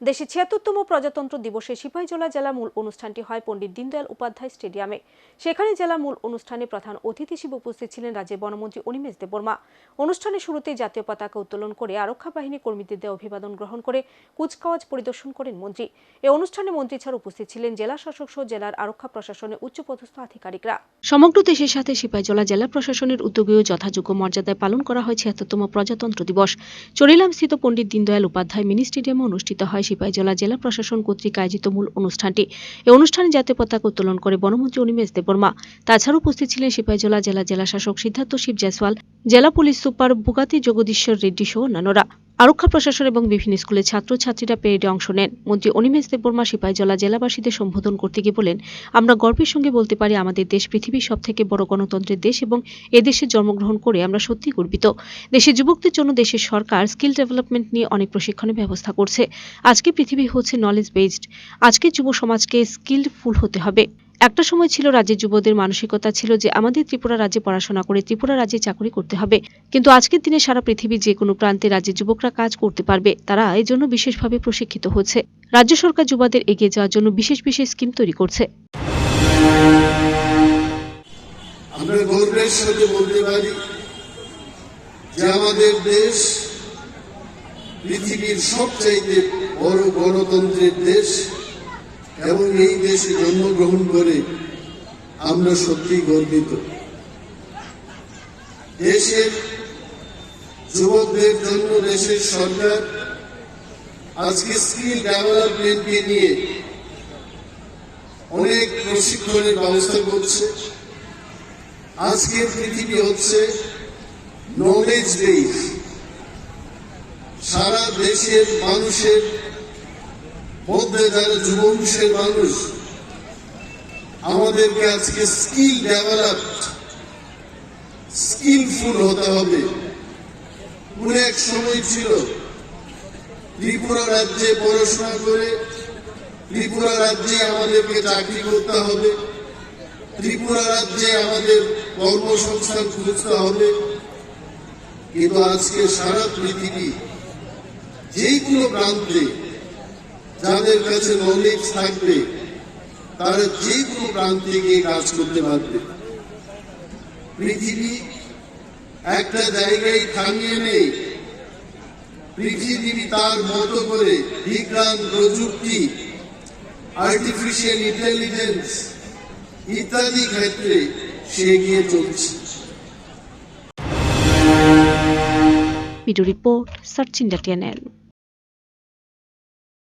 দেশে ছিয়াত্তরতম প্রজাতন্ত্র দিবসে সিপাহীজলা জেলা মূল অনুষ্ঠানটি হয় পণ্ডিত দীনদয়াল উপাধ্যায় স্টেডিয়ামে। সেখানে জেলা মূল অনুষ্ঠানে প্রধান অতিথি হিসেবে উপস্থিত ছিলেন রাজ্যের বনমন্ত্রী অনিমেষ দেববর্মা। অনুষ্ঠানের শুরুতেই জাতীয় পতাকা উত্তোলন করে আরক্ষা বাহিনী কর্মীদের দেওয়া অভিবাদন গ্রহণ করে কুচকাওয়াজ পরিদর্শন করেন মন্ত্রী। এই অনুষ্ঠানে মন্ত্রী ছাড়া উপস্থিত ছিলেন জেলা শাসক সহ জেলার আরক্ষা প্রশাসনের উচ্চপদস্থ আধিকারিকরা। সমগ্র দেশের সাথে সিপাহীজলা জেলা প্রশাসনের উদ্যোগেও যথাযোগ্য মর্যাদায় পালন করা হয় ছিয়াত্তরতম প্রজাতন্ত্র দিবস। চরিলাম স্থিত পণ্ডিত দীনদয়াল উপাধ্যায় মিনি স্টেডিয়ামে অনুষ্ঠিত হয় সিপাহীজলা জেলা প্রশাসন কর্তৃক আয়োজিত মূল অনুষ্ঠানটি। এই অনুষ্ঠানে জাতীয় পতাকা উত্তোলন করে বনমন্ত্রী অনিমেষ দেববর্মা। তাছাড়া উপস্থিত ছিলেন সিপাহীজলা জেলা জেলা শাসক সিদ্ধার্থ শিব জয়সওয়াল, জেলা পুলিশ সুপার বুগাতি জগদীশ্বর রেড্ডি সহ অন্যান্যরা। আরক্ষা প্রশাসন এবং বিভিন্ন স্কুলের ছাত্রছাত্রীরা পেরেডে অংশ নেন। মন্ত্রী অনিমেষ দেববর্মা সিপাহীজলা জেলাবাসীদের সম্বোধন করতে গিয়ে বলেন, আমরা গর্বের সঙ্গে বলতে পারি, আমাদের দেশ পৃথিবীর সব থেকে বড় গণতন্ত্রের দেশ এবং এদেশে জন্মগ্রহণ করে আমরা সত্যি গর্বিত। দেশের যুবকদের জন্য দেশের সরকার স্কিল ডেভেলপমেন্ট নিয়ে অনেক প্রশিক্ষণের ব্যবস্থা করছে। আজকে পৃথিবী হচ্ছে নলেজ বেসড আজকে যুব সমাজকে স্কিলফুল হতে হবে। একটা সময় ছিল রাজ্যের যুবদের মানসিকতা ছিল যে আমাদের ত্রিপুরা রাজ্যে পড়াশোনা করে ত্রিপুরা রাজ্যে চাকরি করতে হবে। কিন্তু আজকের দিনে সারা পৃথিবীর যে কোনো প্রান্তে রাজ্যের যুবকরা কাজ করতে পারবে, তারা এই জন্য বিশেষভাবে প্রশিক্ষিত হচ্ছে। রাজ্য সরকার যুবাদের এগিয়ে যাওয়ার জন্য বিশেষ বিশেষ স্কিম তৈরি করছে। আমরা গর্বের সাথে বলতে পারি যে আমাদের দেশ পৃথিবীর সবচাইতে বড় গণতন্ত্রের দেশ। এবং এই দেশে জন্মগ্রহণ করে আমরা সত্যি গর্বিত। দেশের যুবকদের জন্য দেশের সরকার আজকে স্কিল ডেভেলপমেন্টকে নিয়ে অনেক প্রশিক্ষণের ব্যবস্থা করছে। আজকের পৃথিবী হচ্ছে নলেজ বেস সারা দেশের মানুষের মধ্যে যারা যুবংশের মানুষ। আমাদেরকে আজকে স্কিল ডেভেলপ স্কিলফুল হতে হবে। কোন এক সময় ছিল, ত্রিপুরা রাজ্যে পড়াশোনা করে, ত্রিপুরা রাজ্যে আমাদেরকে চাকরি করতে হবে, ত্রিপুরা রাজ্যে আমাদের কর্মসংস্থান খুঁজতে হবে। কিন্তু আজকে সারা পৃথিবী যে কোনো প্রান্তে যাদের কাছে নলেজ থাকবে, তারা যে কোনো প্রান্তে গিয়ে কাজ করতে পারবে। পৃথিবী একটা জায়গায় থামিয়ে নেই। পৃথিবী তার মতো করে বিজ্ঞান, প্রযুক্তি আর্টিফিশিয়াল ইন্টেলিজেন্স ইত্যাদি ক্ষেত্রে সে এগিয়ে চলছে। Video report search India TNL